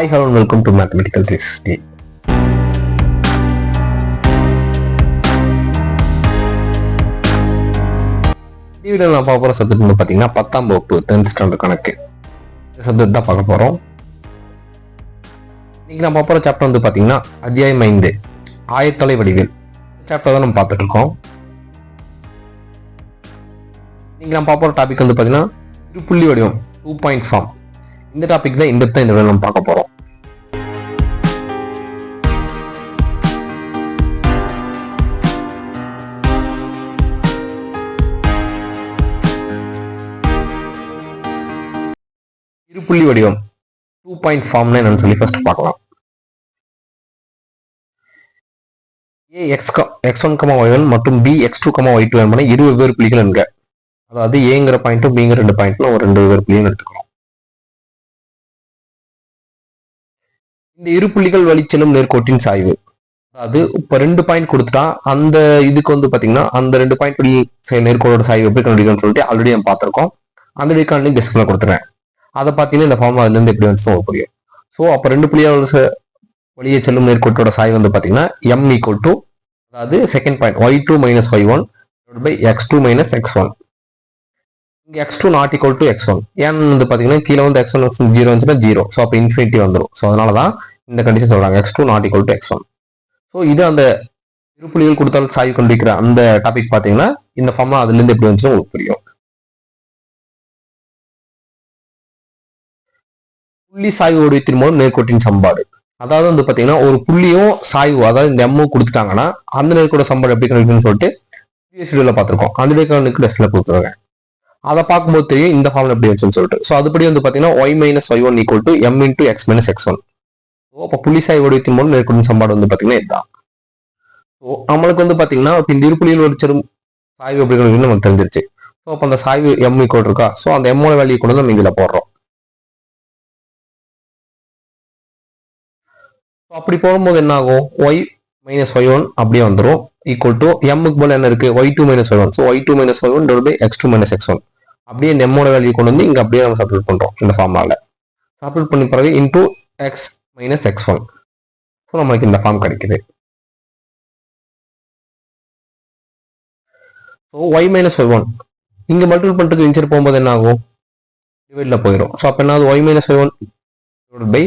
Hi hello welcome to mathematical this day டிவியில் நான் பார்க்க போகிற சப்ஜெக்ட் வந்து பார்த்தீங்கன்னா பத்தாம் வகுப்பு டென்த் ஸ்டாண்டர்ட் கணக்கு. இந்த சப்ஜெக்ட் தான் பார்க்க போகிறோம் இன்றைக்கி நான் பார்க்க போகிற சாப்டர் வந்து பார்த்தீங்கன்னா அத்தியாயம் ஐந்து ஆயத்தொலை வடிவில். சாப்டர் தான் நம்ம பார்த்துட்டு இருக்கோம். இன்னைக்கு நான் பார்க்க போகிற டாபிக் வந்து பார்த்தீங்கன்னா திருப்புள்ளி வடிவம் டூ பாயிண்ட் ஃபார்ம் இந்த டாபிக் தான் இந்த இந்த நம்ம பார்க்க போகிறோம் இருப்புள்ளி வடிவம். டூ பாயிண்ட் ஃபார்ம்னா என்னன்னு சொல்லி ஃபர்ஸ்ட் பார்க்கலாம். A X X one comma Y one மற்றும் B X two comma Y two என்பன இரு வெவ்வேறு புள்ளிகள் என்க. அதாவது ஏங்கிற பாயிண்ட்டும் பிங்கிற ரெண்டு பாயிண்ட்டும் ஒரு ரெண்டு வெவ்வேறு புள்ளியும் எடுத்துக்கிறோம் இந்த இரு புள்ளிகள் வழிச்செல்லும் நேர்கோட்டின் சாய்வு. அதாவது இப்போ ரெண்டு பாயிண்ட் கொடுத்துட்டா அந்த இதுக்கு வந்து பார்த்தீங்கன்னா அந்த ரெண்டு பாயிண்ட் வழி நேர்கோடோட சாய்வு எப்படி கண்டுபிடிக்கணும்னு சொல்லிட்டு ஆல்ரெடி நம்ம பார்த்துருக்கோம். அந்த வீக்காண்டையும் டிஸ்பிளே கொடுத்துறேன். அதை பார்த்தீங்கன்னா இந்த ஃபார்ம் அதுலேருந்து எப்படி வந்துச்சு உங்களுக்கு புரியும். ஸோ அப்போ ரெண்டு புள்ளியோட வழியே செல்லும் நேர்கோட்டோட சாய் வந்து பார்த்தீங்கன்னா எம் ஈக்குவல் டு அதாவது second point Y two minus Y one by X two minus X one இங்கே X two not equal to X one ஏன் வந்து பார்த்தீங்கன்னா கீழே வந்து எக்ஸ் ஒன் ஜீரோ வந்துச்சுன்னா ஜீரோ ஸோ அப்போ இன்ஃபினிட்டி வந்துடும் ஸோ அதனால தான் இந்த கண்டிஷன் சொல்கிறாங்க X two not equal to X one so இது அந்த இருப்புள்ளிகள் கொடுத்தாலும் சாய் கொண்டிருக்கிற அந்த டாபிக் பார்த்தீங்கன்னா இந்த ஃபார்ம்லாம் அதுலேருந்து எப்படி வந்துச்சுன்னு உங்களுக்கு புரியும். புள்ளி சாய்வு வடிவத்தின் மூலம் நேர்கோட்டின் சம்பாடு. அதாவது வந்து பாத்தீங்கன்னா ஒரு புள்ளியும் சாய்வு அதாவது இந்த எம்மும் கொடுத்துட்டாங்கன்னா அந்த நேர்கோட சம்பாடு எப்படி கணக்குன்னு சொல்லிட்டு ப்ரீவியஸ் பார்த்துருக்கோம். அந்த வீக்கானுக்கு டெஸ்ட்ல கொடுத்துருக்கேன். அதை பார்க்கும்போது தெரியும் இந்த ஃபார்ம்ல எப்படி வச்சுன்னு சொல்லிட்டு. ஸோ அதுபடி வந்து பாத்தீங்கன்னா Y minus Y one equal to M into X minus X one so அப்போ புள்ளி சாய்வு வடிவத்தின் மூலம் நேர்கோட்டின் சம்பாடு வந்து பாத்தீங்கன்னா இதுதான். ஸோ நம்மளுக்கு வந்து பாத்தீங்கன்னா இப்போ இந்த இருப்புள்ளியில் ஒரு செரும் சாய்வு எப்படி கணிக்கணும்னு நமக்கு தெரிஞ்சிருச்சு. ஸோ அப்போ அந்த சாய்வு எம் ஈக்குவல் இருக்கா? ஸோ அந்த எம்மோட வேல்யூ கூட நம்ம இதில் போடுறோம். ஸோ அப்படி போடும்போது என்ன ஆகும் ஒய் மைனஸ் ஒய் ஒன் அப்படியே வந்துடும் ஈக்குவல் டு எம்முக்கு போல என்ன இருக்குது Y two minus Y one so Y two minus Y one toll by X two minus X one அப்படியே இந்த எம்மோட வேல்யூ கொண்டு வந்து இங்கே அப்படியே நம்ம சப்ரேட் பண்ணுறோம் இந்த ஃபார்மால சப்ரேட் பண்ணி பிறகு into X minus X one so நம்மளுக்கு இந்த ஃபார்ம் கிடைக்குது. So Y minus Y one இங்கே மல்டிபிள் பண்ணுறதுக்கு இன்சர் போகும்போது என்ன ஆகும் டிவைடில் போயிடும் ஸோ அப்போ என்ன Y minus Y one by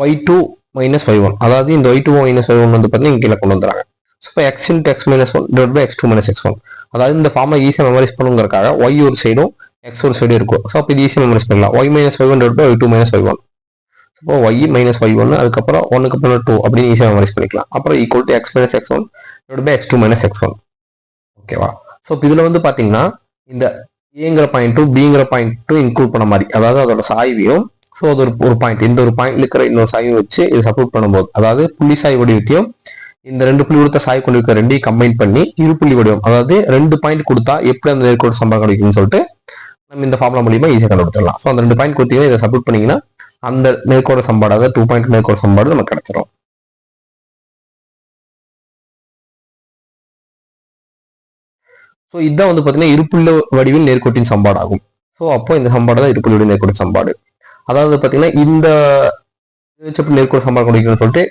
Y two minus five one அதாவது இந்த Y two minus Y one வந்து பார்த்தீங்கன்னா இங்கே கீழே கொண்டு வந்துறாங்க ஸோ இப்போ X int X minus one divide by X two minus X one அதாவது இந்த ஃபார்மை ஈஸியாக மெமரைஸ் பண்ணுங்கிறக்காக ஒய் ஒரு சைடும் எக்ஸ் ஒரு சைடும் இருக்கும். ஸோ அப்போ இது ஈஸியாக மெமரைஸ் பண்ணலாம். Y minus five one divide by Y two minus five one இப்போ ஒய் மைனஸ் ஒய் ஒன் அதுக்கப்புறம் ஒன்னுக்கு அப்புறம் டூ அப்படின்னு ஈஸியாக மெமரைஸ் பண்ணிக்கலாம். அப்புறம் equal to X minus X one divide by X two minus X one ஓகேவா ஸோ இப்போ இதில் வந்து பார்த்தீங்கன்னா இந்த ஏங்கிற பாயிண்ட்டும் பிங்கிற டூ இன்க்ளூட் பண்ண மாதிரி அதாவது அதோட சாய்வையும் ஸோ அது ஒரு ஒரு பாயிண்ட் இந்த ஒரு பாயிண்ட் இருக்கிற இன்னொரு சாயும் வச்சு இது சப்போர்ட் பண்ணும்போது அதாவது புள்ளி சாய் வடிவத்தையும் இந்த ரெண்டு புள்ளி கொடுத்த சாய் கொண்டு இருக்கிற ரெண்டையும் கம்பைன் பண்ணி இரு புள்ளி வடிவம் அதாவது ரெண்டு பாயிண்ட் கொடுத்தா எப்படி அந்த நேர்கோடு சம்பளம் கிடைக்கும்னு சொல்லிட்டு நம்ம இந்த ஃபார்முலா மூலியமா ஈஸியாக கண்டுபிடிச்சிடலாம். ஸோ அந்த ரெண்டு பாயிண்ட் கொடுத்தீங்கன்னா இதை சப்போர்ட் பண்ணீங்கன்னா அந்த நேர்கோட சம்பாடு அதாவது டூ பாயிண்ட் நேர்கோட சம்பாடு நமக்கு கிடைச்சிடும் ஸோ இதுதான் வந்து பார்த்தீங்கன்னா இருப்புள்ள வடிவில் நேர்கோட்டின் சம்பாடு ஆகும் ஸோ அப்போ இந்த சம்பாடு தான் இருப்புள்ள வடிவில் நேர்கோட்டின் சம்பாடு. அதாவது பார்த்தீங்கன்னா இந்த எப்படி நேர்கோடு சம்பாடு கொடுக்கணும்னு சொல்லிட்டு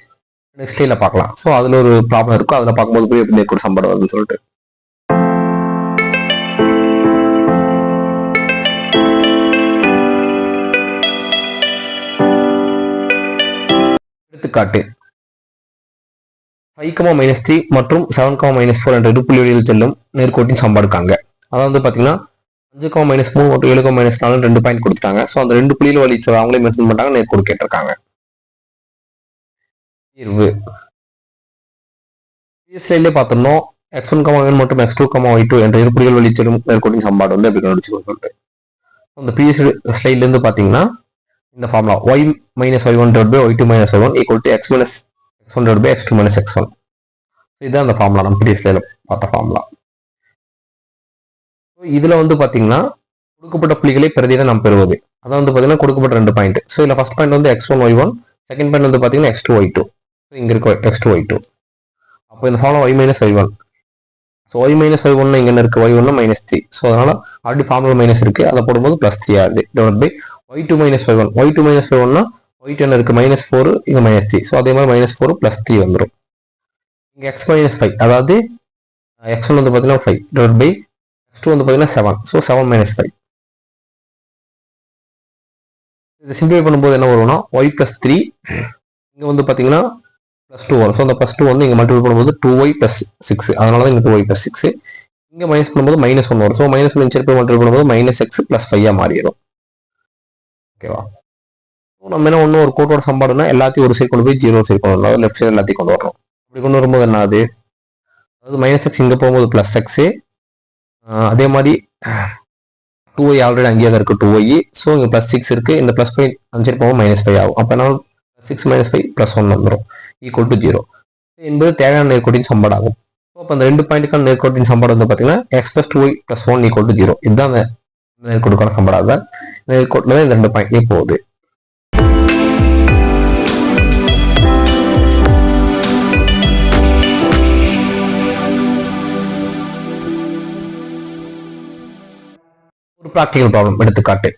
நெக்ஸ்ட் லைனில் பார்க்கலாம். ஸோ அதில் ஒரு ப்ராப்ளம் இருக்கும் அதில் பார்க்கும்போது போய் எப்படி நேர்கோடு சம்பாடு வருதுன்னு சொல்லிட்டு. எடுத்துக்காட்டு. ஃபைவ் கமா மைனஸ் த்ரீ மற்றும் செவன் கமா மைனஸ் ஃபோர் என்ற இருப்புள்ளி வழியில் செல்லும் நேர்கோட்டின் சம்பாடுக்காங்க அதாவது பார்த்தீங்கன்னா அஞ்சு மைனஸ் மூணு மற்றும் ஏழு மைனஸ் நாலு ரெண்டு பாயிண்ட் கொடுத்துட்டாங்க. ஸோ அந்த ரெண்டு புள்ளியில் வழி அவங்களே மென்ஷன் பண்ணிட்டாங்க நேர்கோடு கேட்டிருக்காங்க. தீர்வு. பிஎஸ்ஐலே பார்த்தோம்னா எக்ஸ் ஒன் கமா ஒன் மற்றும் X two comma Y two என்ற இருப்புடிகள் வழி செல்லும் நேர்கோட்டின் சம்பாடு வந்து எப்படி கண்டுபிடிச்சு சொல்லிட்டு அந்த பிஎஸ் ஸ்லைட்லேருந்து பார்த்தீங்கன்னா இந்த formula Y minus Y one Todd by Y two minus Y one equal to X minus X one Todd by X two minus X one இதுதான் அந்த ஃபார்முலா நம்ம ப்ரீவியஸ் பார்த்த ஃபார்முலா இதில் வந்து பார்த்தீங்கன்னா கொடுக்கப்பட்ட புள்ளிகளை பிரதியிட நாம் பெறுவது. அதான் வந்து பார்த்தீங்கன்னா கொடுக்கப்பட்ட ரெண்டு பாயிண்ட் ஸோ இதில் ஃபஸ்ட் பாயிண்ட் வந்து X one Y one second point வந்து பார்த்தீங்கன்னா எக்ஸ் டூ ஒய் டூ இங்கே இருக்க எக்ஸ் டூ ஒய் டூ அப்போ இந்த formula Y minus Y one so Y minus Y ஒன்று இங்கே இருக்கு? ஒய் ஒன்று மைனஸ் த்ரீ ஸோ அதனால் ஆல்ரெடி ஃபார்முலா மைனஸ் இருக்குது அதை போடும்போது ப்ளஸ் த்ரீ ஆகுது. Divide by Y two minus Y one Y two minus Y ஒன்னா ஒய் டென் இருக்குது மைனஸ் ஃபோர் இங்கே மைனஸ் த்ரீ ஸோ அதே மாதிரி மைனஸ் ஃபோர் ப்ளஸ் த்ரீ வந்துடும் இங்கே எக்ஸ் மைனஸ் ஃபைவ் அதாவது எக்ஸ் ஒன் வந்து பார்த்தீங்கன்னா ஃபைவ் டிவைட் பை டூ வந்து பார்த்தீங்கன்னா seven so seven minus five இது சிம்பிளை பண்ணும்போது என்ன வரும்னா ஒய் ப்ளஸ் த்ரீ இங்கே வந்து பார்த்தீங்கன்னா ப்ளஸ் டூ வரும். ஸோ அந்த ப்ளஸ் டூ வந்து இங்கே மல்டிபிள் பண்ணும்போது டூ ஒய் ப்ளஸ் சிக்ஸ் அதனால தான் இங்கே டூ ஒய் ப்ளஸ் சிக்ஸ் இங்கே மைனஸ் பண்ணும்போது மைனஸ் ஒன் வரும். ஸோ மைனஸ் ஒன் இன்ச்சர் மல்டிபிள் பண்ணும்போது மைனஸ் எக்ஸ் ப்ளஸ் ஃபைவாக மாறிடும். ஓகேவா ஸோ நம்ம என்ன ஒன்று ஒரு கோட்டோட சம்பாடுனா எல்லாத்தையும் ஒரு சைடு கொண்டு போய் ஜீரோ சைடு கொண்டு வரணும். லெஃப்ட் சைடு எல்லாத்தையும் கொண்டு வரணும். அப்படி கொண்டு வரும்போது என்ன ஆகுது அதாவது மைனஸ் எக்ஸ் இங்கே போகும்போது ப்ளஸ் எக்ஸு அதே மாதிரி டூ ஒய் ஆல்ரெடி அங்கேயே தான் இருக்குது டூ ஒய் ஸோ இங்கே ப்ளஸ் சிக்ஸ் இருக்குது இந்த ப்ளஸ் ஃபைவ் அஞ்சு போகும் மைனஸ் ஃபைவ் ஆகும். அப்போ plus six minus five plus one வந்துடும் ஈக்குவல் டு ஜீரோ என்பது தேவையான நேர்கோட்டின் சம்பாடு ஆகும். ஸோ அப்போ அந்த ரெண்டு பாயிண்ட்டுக்கான நேர்கோட்டின் சம்பாடு வந்து பார்த்தீங்கன்னா X plus two Y plus one equal to zero இதுதான் அந்த நேர்கோட்டுக்கான சம்பாடாக தான் நேர்கோட்டில் தான் இந்த ரெண்டு பாயிண்ட்லேயும் போகுது. ஒரு ப்ராக்டிக்கல் ப்ராப்ளம் எடுத்துக்காட்டு.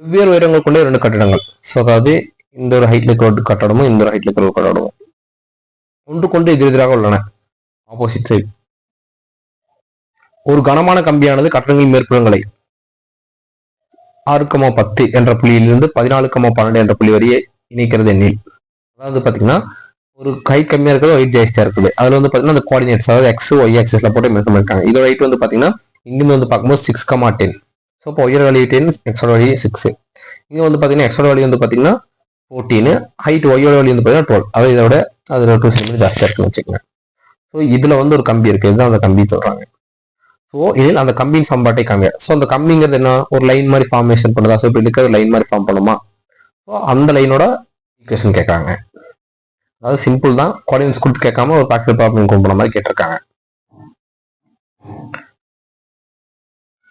வெவ்வேறு உயரங்கள் கொண்ட இரண்டு கட்டிடங்கள். ஸோ அதாவது இந்த ஒரு ஹைட்ல இருக்கிற ஒரு கட்டடமும் இந்த ஒரு ஹைட்ல இருக்கிற ஒரு கட்டடமும் ஒன்று கொண்டு எதிரெதிராக உள்ளன. ஆப்போசிட் சைடு ஒரு கனமான கம்பியானது கட்டடங்களின் மேற்புறங்களை ஆறு கமா பத்து என்ற புள்ளியிலிருந்து பதினாலு கமா பன்னெண்டு என்ற புள்ளி வரையே இணைக்கிறது எண்ணில். அதாவது பார்த்தீங்கன்னா ஒரு ஹைட் கம்மியாக இருக்கிறது ஒயிட் ஜாஸ்தியாக இருக்குது. அதில் வந்து பார்த்தீங்கன்னா அந்த கோஆர்டினேட்ஸ் அதாவது எக்ஸ் ஒய் ஆக்சஸில் போட்டு மென்ஷன் பண்ணிருக்காங்க இதோட ஹைட் வந்து பார்த்தீங்கன்னா இங்கிருந்து வந்து பார்க்கும்போது சிக்ஸ் கமா டென் ஸோ இப்போ ஒயர் வேல்யூ டென் எக்ஸோட வேல்யூ சிக்ஸ் இங்கே வந்து பார்த்தீங்கன்னா எக்ஸோட வேல்யூ வந்து பார்த்தீங்கன்னா ஃபோர்டீன் ஹைட் ஒய்யோட வேல்யூ வந்து பார்த்தீங்கன்னா டுவெல் அதாவது இதோட அதில் டூ சென்டிமீட்டர் ஜாஸ்தியாக இருக்குன்னு வச்சுக்கோங்க. ஸோ இதில் வந்து ஒரு கம்பி இருக்குது இதுதான் அந்த கம்பி சொல்கிறாங்க ஸோ இதில் அந்த கம்பியின் சம்பாட்டை காமியா ஸோ அந்த கம்பிங்கிறது என்ன? ஒரு லைன் மாதிரி ஃபார்மேஷன் பண்ணுதா? ஸோ இப்படி இருக்கிற லைன் மாதிரி ஃபார்ம் பண்ணுமா? ஸோ அந்த லைனோட ஈக்குவேஷன் கேட்குறாங்க. அதாவது சிம்பிள் தான். கோஆர்டினேட்ஸ் கொடுத்து கேட்காம ஒரு ப்ராக்டிகல் ப்ராப்ளம் கொண்டு போன மாதிரி கேட்டிருக்காங்க.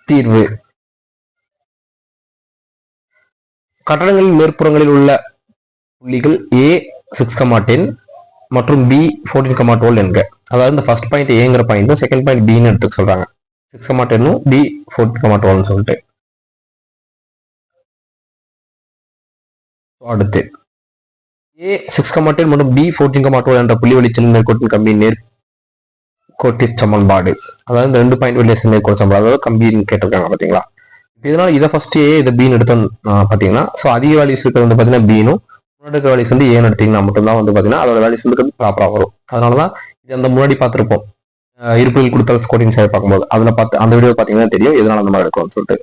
தீர்வு. கட்டடங்களின் மேற்புறங்களில் உள்ள புள்ளிகள் ஏ சிக்ஸ் கமா டென் மற்றும் பி ஃபோர்டீன் கமா டுவெல் என்க. அதாவது இந்த ஃபர்ஸ்ட் பாயிண்ட் ஏங்கிற பாயிண்ட்டும் செகண்ட் பாயிண்ட் பின்னு எடுத்துக்க சொல்றாங்க. சிக்ஸ் கமா டென்னும் பி ஃபோர்டீன் கமா டுவெல்னு சொல்லிட்டு. அடுத்து. ஏ சிக்ஸ் கமா டென் மற்றும் பி ஃபோர்டீன் கமா டுவெல் என்ற புள்ளி வெளிச்சல் நேர்கோட்டின் கம்பியின் கோட்டி சமன்பாடு. அதாவது இந்த ரெண்டு பாயிண்ட் வெளியே நேர்கோட்டு சமன்பாடு. அதாவது கம்பின்னு கேட்டிருக்காங்க பார்த்தீங்களா? இதனால இதை ஃபர்ஸ்ட் ஏ இதை பீன் எடுத்தோம் பார்த்தீங்கன்னா ஸோ அதிக வேல்யூஸ் இருக்கிறது வந்து பார்த்தீங்கன்னா பீனும் முன்னாடி வேல்யூஸ் வந்து ஏன்னு எடுத்தீங்கன்னா மட்டும்தான் வந்து பார்த்தீங்கன்னா அதோட வேல்யூஸ் வந்து ப்ராப்பராக வரும். அதனால தான் இது அந்த முன்னாடி பார்த்துருப்போம். இருப்பில் கொடுத்தால் ஸ்கோட்டிங் சைடு பார்க்கும்போது. அதில் பார்த்து அந்த வீடியோ பார்த்தீங்கன்னா தெரியும் எதனால அந்த மாதிரி எடுக்கணும்னு சொல்லிட்டு.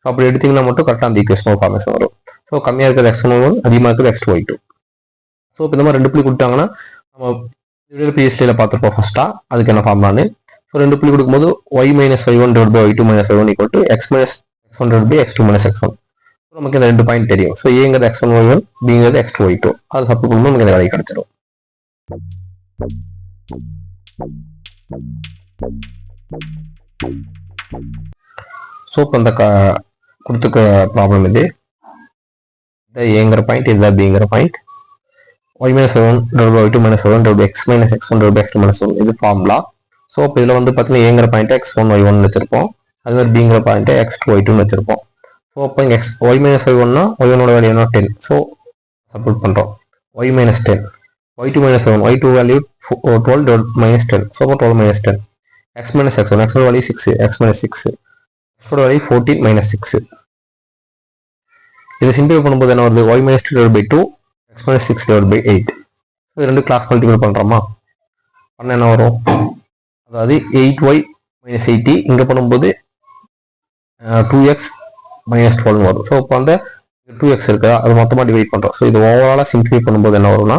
ஸோ அப்படி எடுத்தீங்கன்னா மட்டும் கரெக்டாக அந்த ஈக்குவேஷன் ஃபார்மேஷன் வரும். ஸோ கம்மியாக இருக்கிறது எக்ஸ் ஒன் அதிகமாக இருக்கிறது எக்ஸ் ஒய் டூ ஸோ இப்போ இந்த மாதிரி ரெண்டு புள்ளி கொடுத்தாங்கன்னா நம்ம இவ்வளோ பிஎஸ்டியில் பார்த்துருப்போம் ஃபஸ்ட்டாக அதுக்கு என்ன ஃபார்ம்லான்னு ஸோ ரெண்டு புள்ளி கொடுக்கும்போது Y minus five one divide by Y two minus five one equal to X minus X one divide by X two minus X one நமக்கு இந்த ரெண்டு பாயிண்ட் தெரியும். ஸோ ஏங்கிறது எக்ஸ் ஒன் ஒய் ஒன் பிங்கிறது X two Y two அது support பண்ணும்போது நமக்கு இந்த வேலை கிடைச்சிடும் ஸோ இப்போ இந்த க கொடுத்துக்க ப்ராப்ளம் இது. இந்த ஏங்கிற பாயிண்ட் இதுதான் பிங்கிற point Y minus seven double Y two minus seven double X minus X one double X two minus one இது ஃபார்முலா ஸோ இப்போ இதில் வந்து பார்த்தீங்கன்னா ஏங்கிற point X one Y one வச்சிருப்போம். அது மாதிரி பிங்கிற பாயிண்ட் எக்ஸ் டூ ஒய் டூன்னு வச்சிருப்போம். ஸோ அப்போ இங்கே எக்ஸ் ஒய் மைனஸ் ஒய் ஒன்னா ஒய் ஒன்னோட வேல்யூ என்ன? டென் ஸோ சப்போர்ட் பண்ணுறோம் Y minus ten Y two minus one Y two value twelve டொல் minus ten so அப்போ twelve minus ten X minus X one எக்ஸோட value six X minus six எக்ஸோட value fourteen minus six இதை simple பண்ணும்போது என்ன வருது? Y minus two by two X minus six divide by eight இது ரெண்டு class multiple பண்ணுறோமா பண்ண என்ன வரும்? அதாவது எயிட் ஒய் மைனஸ் எயிட்டி இங்கே பண்ணும்போது டூ எக்ஸ் மைனஸ் டுவெல் வரும். ஸோ இப்போ அந்த டூ எக்ஸ் இருக்கா? அது மொத்தமாக டிவைட் பண்ணுறோம் ஸோ இது ஓவராலாக சிம்பிளை பண்ணும்போது என்ன வரும்னா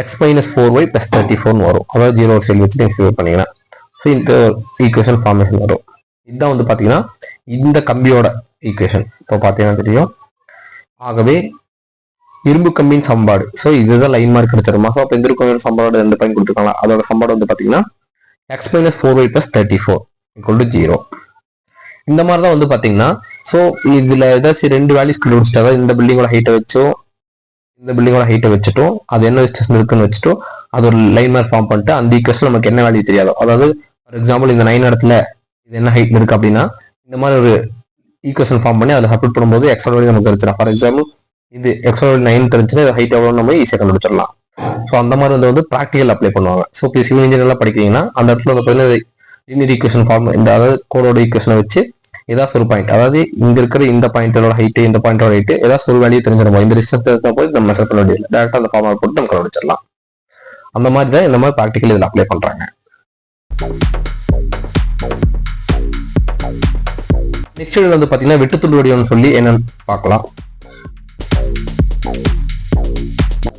X minus four Y plus thirty ஃபோர்னு வரும். அதாவது ஜீரோ ஒரு சைடு வச்சு நீங்கள் சிம்பிள் பண்ணிங்கன்னா ஸோ இந்த ஈக்குவேஷன் ஃபார்மேஷன் வரும். இதுதான் வந்து பார்த்தீங்கன்னா இந்த கம்பியோட ஈக்குவேஷன் இப்போ பார்த்தீங்கன்னா தெரியும். ஆகவே இரும்பு கம்பியின் சம்பாடு. ஸோ இதுதான் லைன் மார்க் கிடைச்சிருமா ஸோ அப்போ இந்த சம்பாடு ரெண்டு பாயிண்ட் கொடுத்துருக்காங்க அதோட சம்பாடு வந்து பார்த்தீங்கன்னா X minus four Y plus thirty four equal to zero இந்த மாதிரி தான் வந்து பார்த்தீங்கன்னா ஸோ இதில் ஏதாச்சும் ரெண்டு வேல்யூஸ் கண்டுபிடிச்சிட்டா இந்த பில்டிங்கோட ஹைட்டை வச்சோ இந்த பில்டிங்கோட ஹைட்டை வச்சுட்டோம் அது என்ன ஸ்டேஷன் இருக்குன்னு வச்சுட்டோ அது ஒரு லைன் மார்க் ஃபார்ம் பண்ணிட்டு அந்த ஈக்குவேஷன் நமக்கு என்ன வேல்யூ தெரியாதோ. அதாவது ஃபார் எக்ஸாம்பிள் இந்த நைன் இடத்துல இது என்ன ஹைட் இருக்கு அப்படின்னா இந்த மாதிரி ஒரு ஈக்குவேஷன் ஃபார்ம் பண்ணி அதில் சப்மிட் பண்ணும்போது எக்ஸ்ட்ரா வேல்யூ நமக்கு தெரிஞ்சிடும் ஃபார் எக்ஸாம்பிள் இது எக்ஸோட நைன் தெரிஞ்சுன்னா இது ஹைட் எவ்வளோன்னு நம்ம ஈஸியாக கண்டுபிடிச்சிடலாம். ஸோ அந்த மாதிரி வந்து வந்து ப்ராக்டிக்கல் அப்ளை பண்ணுவாங்க. ஸோ இப்போ சிவில் இன்ஜினியர்லாம் படிக்கிறீங்கன்னா அந்த இடத்துல வந்து பார்த்தீங்கன்னா லீனியர் ஈக்குவேஷன் ஃபார்ம் இந்த அதாவது கோடோட ஈக்குவேஷனை வச்சு ஏதாச்சும் ஒரு பாயிண்ட் அதாவது இங்கே இருக்கிற இந்த பாயிண்டோட ஹைட்டு இந்த பாயிண்டோட ஹைட்டு ஏதாச்சும் ஒரு வேலையை தெரிஞ்சிடும் இந்த டிஸ்டன்ஸ் தெரிஞ்சா போய் நம்ம மெசர் பண்ண வேண்டியது டேரெக்டாக அந்த ஃபார்முலா போட்டு நம்ம கண்டுபிடிச்சிடலாம். அந்த மாதிரி தான் இந்த மாதிரி ப்ராக்டிக்கல் இதில் அப்ளை பண்ணுறாங்க நெக்ஸ்ட் வந்து பார்த்தீங்கன்னா வெட்டுத்துண்டு வடிவம்னு சொல்லி என்னன்னு பார்க்கலாம்.